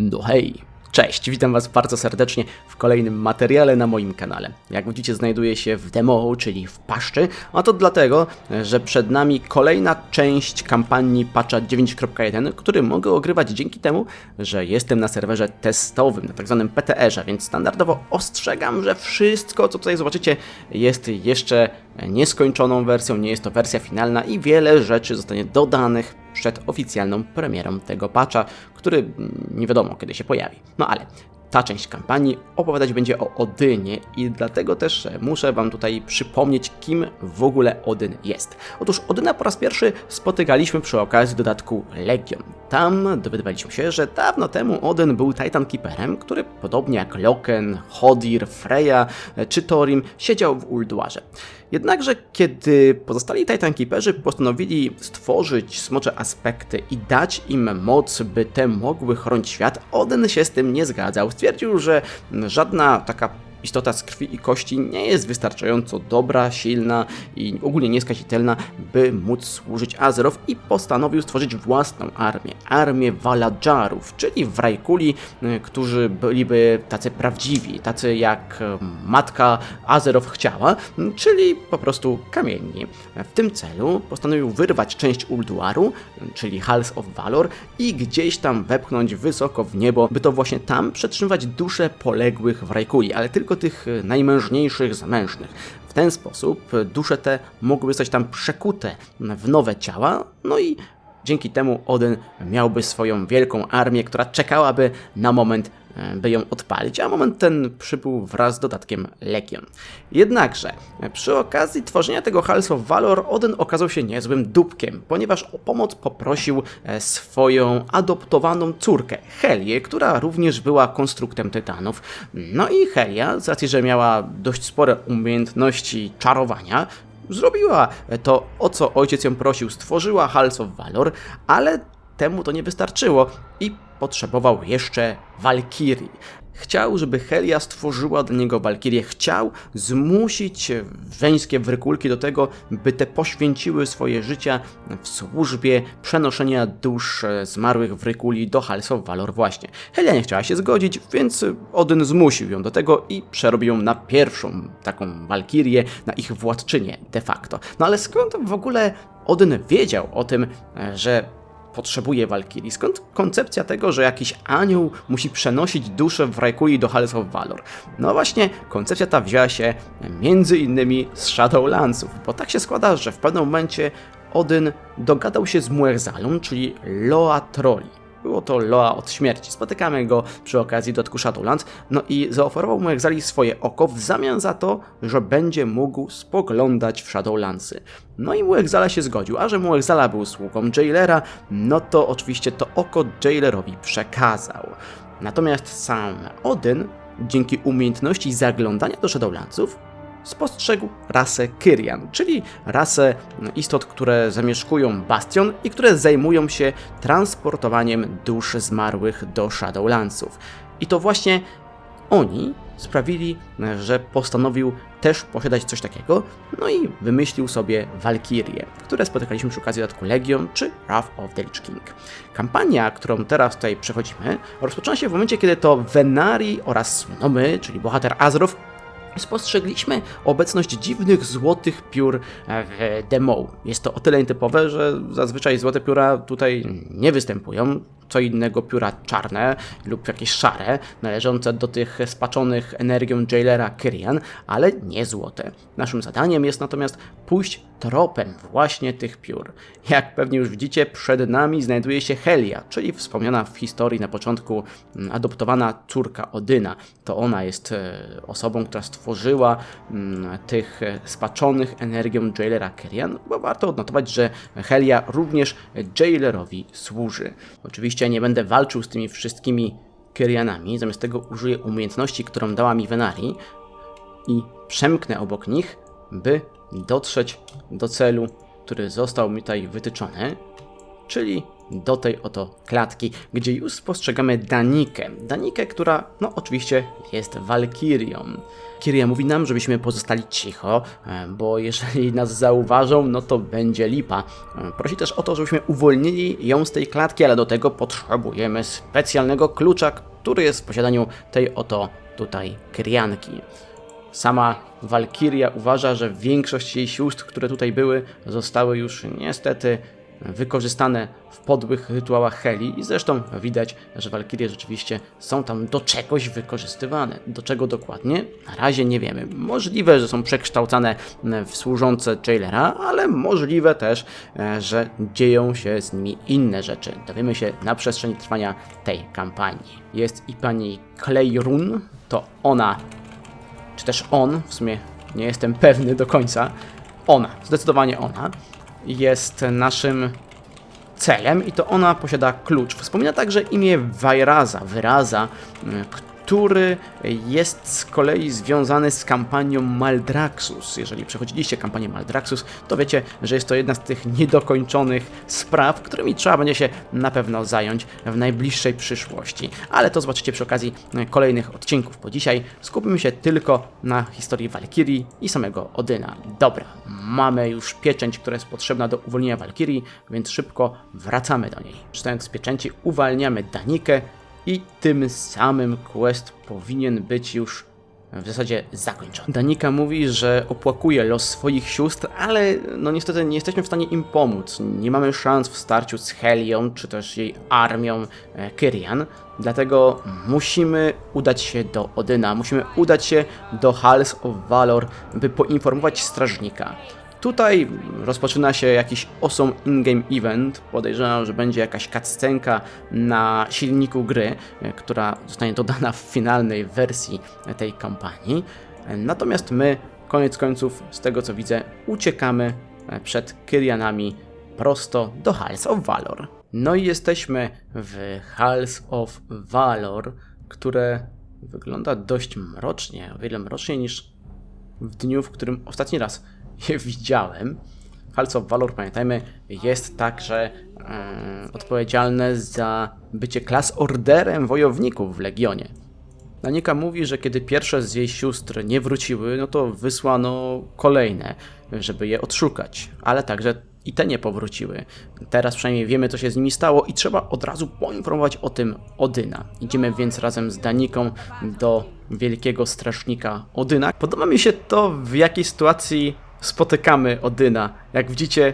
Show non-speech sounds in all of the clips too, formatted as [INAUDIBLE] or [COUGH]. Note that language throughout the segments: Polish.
No hej! Cześć, witam Was bardzo serdecznie w kolejnym materiale na moim kanale. Jak widzicie, znajduję się w demo, czyli w paszczy, a to dlatego, że przed nami kolejna część kampanii patcha 9.1, który mogę ogrywać dzięki temu, że jestem na serwerze testowym, na tak zwanym PTR-ze, więc standardowo ostrzegam, że wszystko, co tutaj zobaczycie, jest jeszcze nieskończoną wersją, nie jest to wersja finalna i wiele rzeczy zostanie dodanych przed oficjalną premierą tego patcha, który nie wiadomo kiedy się pojawi. No ale ta część kampanii opowiadać będzie o Odynie i dlatego też muszę Wam tutaj przypomnieć, kim w ogóle Odyn jest. Otóż Odyna po raz pierwszy spotykaliśmy przy okazji dodatku Legion. Tam dowiadywaliśmy się, że dawno temu Odyn był Titan Keeperem, który podobnie jak Loken, Hodir, Freya czy Thorim siedział w Ulduarze. Jednakże kiedy pozostali Titan Keeperzy postanowili stworzyć smocze aspekty i dać im moc, by te mogły chronić świat, Odyn się z tym nie zgadzał. Stwierdził, że żadna taka istota z krwi i kości nie jest wystarczająco dobra, silna i ogólnie nieskazitelna, by móc służyć Azeroth i postanowił stworzyć własną armię, armię Waladżarów, czyli Wrajkuli, y, którzy byliby tacy prawdziwi, tacy jak y, matka Azeroth chciała, czyli po prostu kamienni. W tym celu postanowił wyrwać część Ulduaru, czyli Halls of Valor i gdzieś tam wepchnąć wysoko w niebo, by to właśnie tam przetrzymywać dusze poległych Wrajkuli, ale tylko tylko tych e, najmężniejszych z mężnych. W ten sposób e, dusze te mogły zostać tam przekute w nowe ciała, no i dzięki temu Odyn miałby swoją wielką armię, która czekałaby na moment by ją odpalić, a moment ten przybył wraz z dodatkiem Legion. Jednakże, przy okazji tworzenia tego Halls of Valor, Odin okazał się niezłym dupkiem, ponieważ o pomoc poprosił e, swoją adoptowaną córkę, Helię, która również była konstruktem tytanów. No i Helia, z racji, że miała dość spore umiejętności czarowania, zrobiła to, o co ojciec ją prosił, stworzyła Halls of Valor, ale temu to nie wystarczyło i potrzebował jeszcze Walkirii. Chciał, żeby Helia stworzyła dla niego Walkirię. Chciał zmusić żeńskie wrykulki do tego, by te poświęciły swoje życia w służbie przenoszenia dusz zmarłych wrykuli do Halls of Valor właśnie. Helia nie chciała się zgodzić, więc Odyn zmusił ją do tego i przerobił ją na pierwszą taką Walkirię, na ich władczynię de facto. No ale skąd w ogóle Odyn wiedział o tym, że potrzebuje Walkiri? Skąd koncepcja tego, że jakiś anioł musi przenosić duszę w Rajkuli do Halls of Valor? No właśnie, koncepcja ta wzięła się między innymi z Shadowlandsów, bo tak się składa, że w pewnym momencie Odyn dogadał się z Muerzalą, czyli Loa Trolli. Było to Loa od śmierci. Spotykamy go przy okazji dodatku Shadowlands, no i zaoferował mu Exali swoje oko w zamian za to, że będzie mógł spoglądać w Shadowlandsy. No i Muexala się zgodził, a że Muexala był sługą Jailera, no to oczywiście to oko Jailerowi przekazał. Natomiast sam Odyn, dzięki umiejętności zaglądania do Shadowlandsów, spostrzegł rasę Kyrian, czyli rasę istot, które zamieszkują bastion i które zajmują się transportowaniem dusz zmarłych do Shadowlandsów. I to właśnie oni sprawili, że postanowił też posiadać coś takiego, no i wymyślił sobie Valkyrie, które spotykaliśmy przy okazji dodatku Legion czy Wrath of the Lich King. Kampania, którą teraz tutaj przechodzimy, rozpoczyna się w momencie, kiedy to Venari oraz no my, czyli bohater Azrof, spostrzegliśmy obecność dziwnych złotych piór w demo. Jest to o tyle nietypowe, że zazwyczaj złote pióra tutaj nie występują co innego pióra czarne lub jakieś szare, należące do tych spaczonych energią jailera Kyrian, ale nie złote. Naszym zadaniem jest natomiast pójść tropem właśnie tych piór. Jak pewnie już widzicie, przed nami znajduje się Helia, czyli wspomniana w historii na początku mm, adoptowana córka Odyna. To ona jest e, osobą, która stworzyła mm, tych e, spaczonych energią jailera Kyrian, bo warto odnotować, że Helia również jailerowi służy. Oczywiście oczywiście nie będę walczył z tymi wszystkimi Kyrianami, zamiast tego użyję umiejętności, którą dała mi Venari i przemknę obok nich, by dotrzeć do celu, który został mi tutaj wytyczony, czyli do tej oto klatki, gdzie już spostrzegamy Danikę. Danikę, która, no oczywiście, jest walkirią. Kiria mówi nam, żebyśmy pozostali cicho, e, bo jeżeli [LAUGHS] nas zauważą, no to będzie lipa. E, Prosi też o to, żebyśmy uwolnili ją z tej klatki, ale do tego potrzebujemy specjalnego klucza, który jest w posiadaniu tej oto tutaj Kyrianki. Sama Walkiria uważa, że większość jej sióstr, które tutaj były, zostały już niestety wykorzystane w podłych rytuałach Heli i zresztą widać, że Walkirie rzeczywiście są tam do czegoś wykorzystywane. Do czego dokładnie? Na razie nie wiemy. Możliwe, że są przekształcane w służące Jailera, ale możliwe też, e, że dzieją się z nimi inne rzeczy. Dowiemy się na przestrzeni trwania tej kampanii. Jest i pani Clayrun, to ona czy też on, w sumie nie jestem pewny do końca, ona, zdecydowanie ona, jest naszym celem i to ona posiada klucz. Wspomina także imię Wajraza, Wyraza, który jest z kolei związany z kampanią Maldraxus. Jeżeli przechodziliście kampanię Maldraxus, to wiecie, że jest to jedna z tych niedokończonych spraw, którymi trzeba będzie się na pewno zająć w najbliższej przyszłości. Ale to zobaczycie przy okazji kolejnych odcinków, bo dzisiaj skupimy się tylko na historii Walkirii i samego Odyna. Dobra, mamy już pieczęć, która jest potrzebna do uwolnienia Walkirii, więc szybko wracamy do niej. Czytając z pieczęci uwalniamy Danikę, i tym samym quest powinien być już w zasadzie zakończony. Danika mówi, że opłakuje los swoich sióstr, ale no niestety nie jesteśmy w stanie im pomóc. Nie mamy szans w starciu z Helią, czy też jej armią e, Kyrian, dlatego musimy udać się do Odyna, musimy udać się do Halls of Valor, by poinformować strażnika. Tutaj rozpoczyna się jakiś awesome in-game event. Podejrzewam, że będzie jakaś cutscenka na silniku gry, e, która zostanie dodana w finalnej wersji tej kampanii. E, Natomiast my, koniec końców, z tego co widzę, uciekamy e, przed Kyrianami prosto do Halls of Valor. No i jesteśmy w Halls of Valor, które wygląda dość mrocznie, o wiele mroczniej niż w dniu, w którym ostatni raz je widziałem. Halls of Valor, pamiętajmy, jest także e, odpowiedzialne za bycie klas orderem wojowników w Legionie. Danika mówi, że kiedy pierwsze z jej sióstr nie wróciły, no to wysłano kolejne, żeby je odszukać, ale także i te nie powróciły. Teraz przynajmniej wiemy, co się z nimi stało i trzeba od razu poinformować o tym Odyna. Idziemy więc razem z Daniką do wielkiego strażnika Odyna. Podoba mi się to, w jakiej sytuacji spotykamy Odyna. Jak widzicie,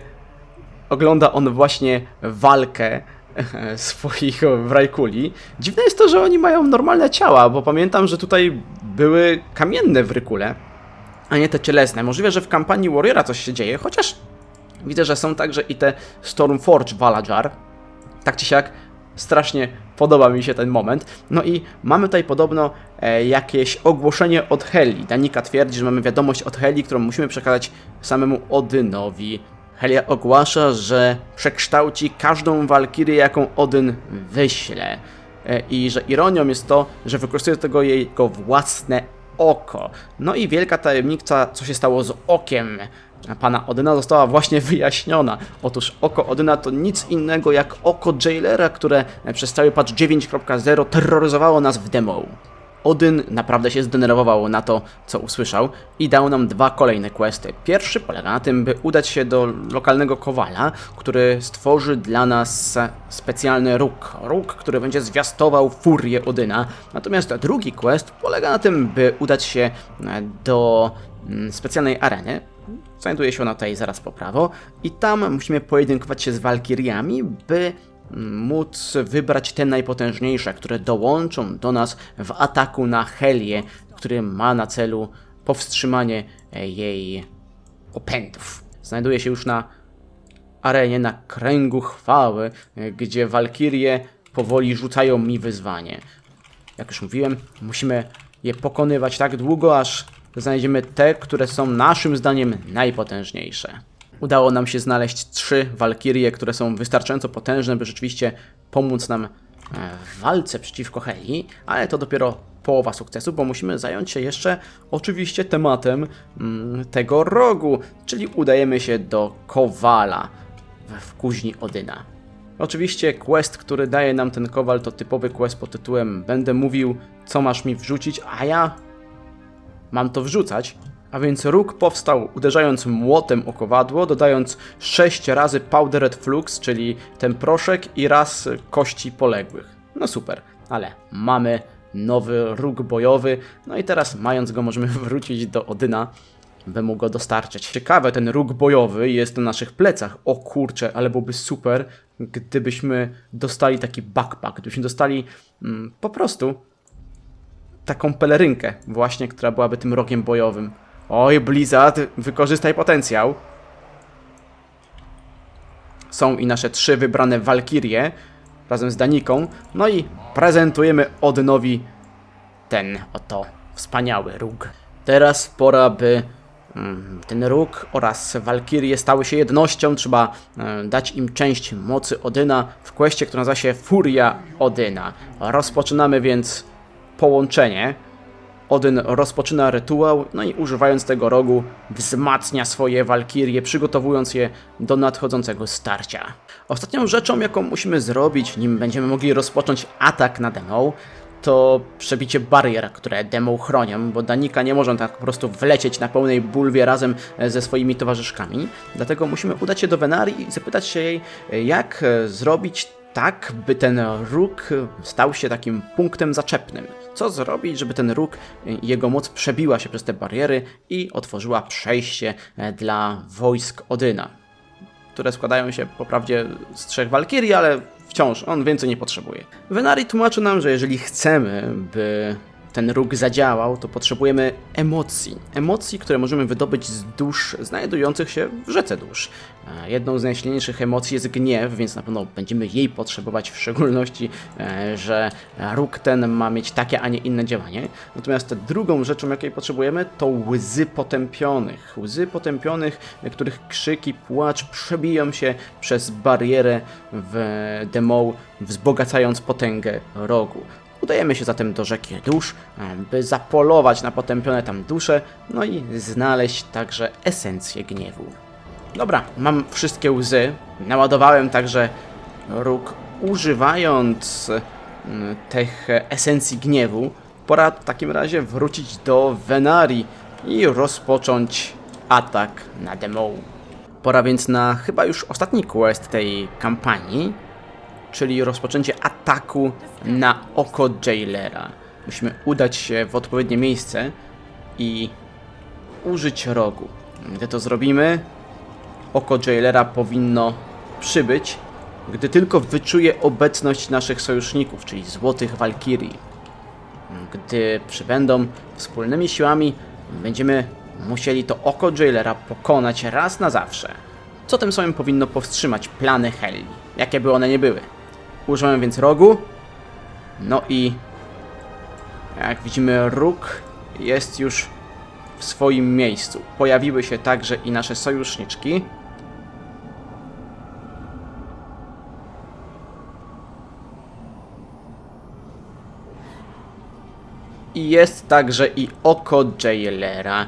ogląda on właśnie walkę [LAUGHS] swoich w Rajkuli. Dziwne jest to, że oni mają normalne ciała, bo pamiętam, że tutaj były kamienne w Rykule, a nie te cielesne. Możliwe, że w kampanii Warriora coś się dzieje, chociaż widzę, że są także i te Stormforge Valajar. Tak czy siak, strasznie podoba mi się ten moment. No i mamy tutaj podobno e, jakieś ogłoszenie od Heli. Danika twierdzi, że mamy wiadomość od Heli, którą musimy przekazać samemu Odynowi. Helia ogłasza, że przekształci każdą walkirię, jaką Odyn wyśle. E, I że ironią jest to, że wykorzystuje do tego jego własne oko. No i wielka tajemnica, co się stało z okiem pana Odyna została właśnie wyjaśniona. Otóż oko Odyna to nic innego jak oko Jailera, które przez cały patch 9.0 terroryzowało nas w demo. Odyn naprawdę się zdenerwował na to, co usłyszał i dał nam dwa kolejne questy. Pierwszy polega na tym, by udać się do lokalnego kowala, który stworzy dla nas specjalny róg. Róg, który będzie zwiastował furię Odyna. Natomiast drugi quest polega na tym, by udać się do mm, specjalnej areny, Znajduje się ona tutaj zaraz po prawo i tam musimy pojedynkować się z walkiriami, by móc wybrać te najpotężniejsze, które dołączą do nas w ataku na Helię, który ma na celu powstrzymanie e, jej opędów. Znajduje się już na arenie, na kręgu chwały, e, gdzie walkirie powoli rzucają mi wyzwanie. Jak już mówiłem, musimy je pokonywać tak długo, aż znajdziemy te, które są naszym zdaniem najpotężniejsze. Udało nam się znaleźć trzy walkirie, które są wystarczająco potężne, by rzeczywiście pomóc nam e, w walce przeciwko Heli, ale to dopiero połowa sukcesu, bo musimy zająć się jeszcze oczywiście tematem mm, tego rogu, czyli udajemy się do Kowala w, w kuźni Odyna. Oczywiście quest, który daje nam ten kowal to typowy quest pod tytułem Będę mówił, co masz mi wrzucić, a ja mam to wrzucać. A więc róg powstał uderzając młotem o kowadło, dodając 6 razy Powdered Flux, czyli ten proszek i raz kości poległych. No super, ale mamy nowy róg bojowy, no i teraz mając go możemy [LAUGHS] wrócić do Odyna, by mu go dostarczyć. Ciekawe, ten róg bojowy jest na naszych plecach. O kurczę, ale byłoby super, gdybyśmy dostali taki backpack, gdybyśmy dostali mm, po prostu taką pelerynkę właśnie, która byłaby tym rogiem bojowym. Oj, Blizzard, wykorzystaj potencjał. Są i nasze trzy wybrane Walkirie razem z Daniką. No i prezentujemy Odynowi ten oto wspaniały róg. Teraz pora, by mm, ten róg oraz Walkirie stały się jednością. Trzeba e, dać im część mocy Odyna w questie, która nazywa się Furia Odyna. Rozpoczynamy więc połączenie. Odyn rozpoczyna rytuał, no i używając tego rogu wzmacnia swoje walkirie, przygotowując je do nadchodzącego starcia. Ostatnią rzeczą, jaką musimy zrobić, nim będziemy mogli rozpocząć atak na demo, to przebicie barier, które demo chronią, bo Danika nie może tak po prostu wlecieć na pełnej bulwie razem e, ze swoimi towarzyszkami. Dlatego musimy udać się do Venarii i zapytać się jej, e, jak e, zrobić tak, by ten róg stał się takim punktem zaczepnym. Co zrobić, żeby ten róg jego moc przebiła się przez te bariery i otworzyła przejście e, dla wojsk Odyna, które składają się po prawdzie z trzech walkirii, ale wciąż on więcej nie potrzebuje. Venari tłumaczy nam, że jeżeli chcemy, by ten róg zadziałał, to potrzebujemy emocji. Emocji, które możemy wydobyć z dusz znajdujących się w rzece dusz. E, Jedną z najsilniejszych emocji jest gniew, więc na pewno będziemy jej potrzebować, w szczególności, e, że róg ten ma mieć takie, a nie inne działanie. Natomiast drugą rzeczą, jakiej potrzebujemy, to łzy potępionych. Łzy potępionych, których krzyki, płacz przebiją się przez barierę w demo, wzbogacając potęgę rogu. Udajemy się zatem do rzeki dusz, e, by zapolować na potępione tam dusze, no i znaleźć także esencję gniewu. Dobra, mam wszystkie łzy. Naładowałem także róg, używając mm, tych esencji gniewu. Pora w takim razie wrócić do Venarii i rozpocząć atak na demo. Pora więc na chyba już ostatni quest tej kampanii, czyli rozpoczęcie ataku na oko Jailera. Musimy udać się w odpowiednie miejsce i użyć rogu. Gdy to zrobimy, oko Jailera powinno przybyć, gdy tylko wyczuje obecność naszych sojuszników, czyli Złotych Walkirii. Gdy przybędą wspólnymi siłami, będziemy musieli to oko Jailera pokonać raz na zawsze. Co tym samym powinno powstrzymać plany Helli, jakie by one nie były. Używamy więc rogu. No i jak widzimy, róg jest już w swoim miejscu. Pojawiły się także i nasze sojuszniczki. I jest także i oko Jailera.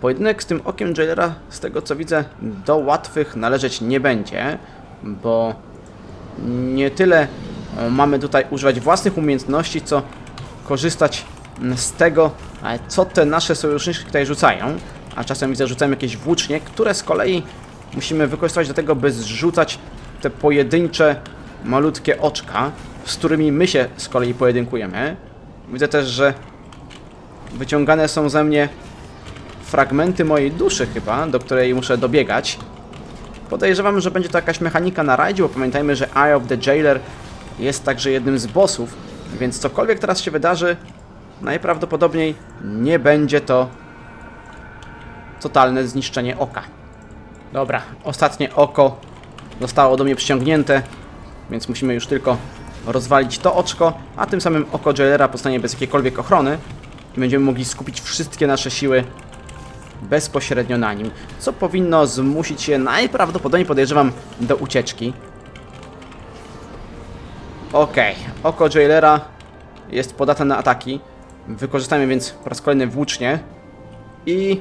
Pojedynek z tym okiem Jailera, z tego co widzę, do łatwych należeć nie będzie, bo nie tyle e, mamy tutaj używać własnych umiejętności, co korzystać mm, z tego, e, co te nasze sojuszniczki tutaj rzucają. A czasem widzę, rzucają jakieś włócznie, które z kolei musimy wykorzystać do tego, by zrzucać te pojedyncze, malutkie oczka, z którymi my się z kolei pojedynkujemy. Widzę też, że wyciągane są ze mnie fragmenty mojej duszy chyba, do której muszę dobiegać. Podejrzewam, że będzie to jakaś mechanika na rajdzie, bo pamiętajmy, że Eye of the Jailer jest także jednym z bossów, więc cokolwiek teraz się wydarzy, najprawdopodobniej nie będzie to totalne zniszczenie oka. Dobra, ostatnie oko zostało do mnie przyciągnięte, więc musimy już tylko rozwalić to oczko, a tym samym oko Jailera powstanie bez jakiejkolwiek ochrony i będziemy mogli skupić wszystkie nasze siły bezpośrednio na nim, co powinno zmusić je najprawdopodobniej, podejrzewam, do ucieczki. Okej, oko Jailera jest podatne na ataki. Wykorzystajmy więc po raz kolejny włócznie i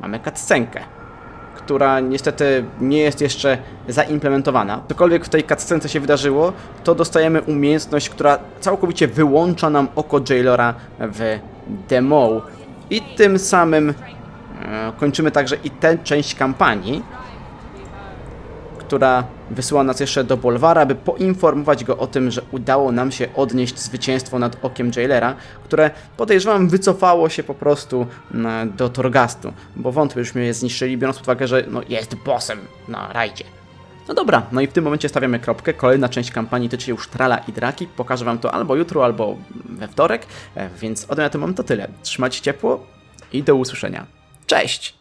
mamy cutscenkę, która niestety nie jest jeszcze zaimplementowana. Cokolwiek w tej cutscence się wydarzyło, to dostajemy umiejętność, która całkowicie wyłącza nam oko Jailora w demo. I tym samym kończymy także i tę część kampanii, która wysyła nas jeszcze do Bolwara, by poinformować go o tym, że udało nam się odnieść zwycięstwo nad okiem Jailera, które podejrzewam wycofało się po prostu do Torgastu, bo wątpię, żeśmy je zniszczyli, biorąc pod uwagę, że no, jest bossem na rajdzie. No dobra, no i w tym momencie stawiamy kropkę. Kolejna część kampanii tyczy już Trala i Draki. Pokażę wam to albo jutro, albo we wtorek, e, więc ode mnie to mam to tyle. Trzymajcie ciepło i do usłyszenia. Cześć!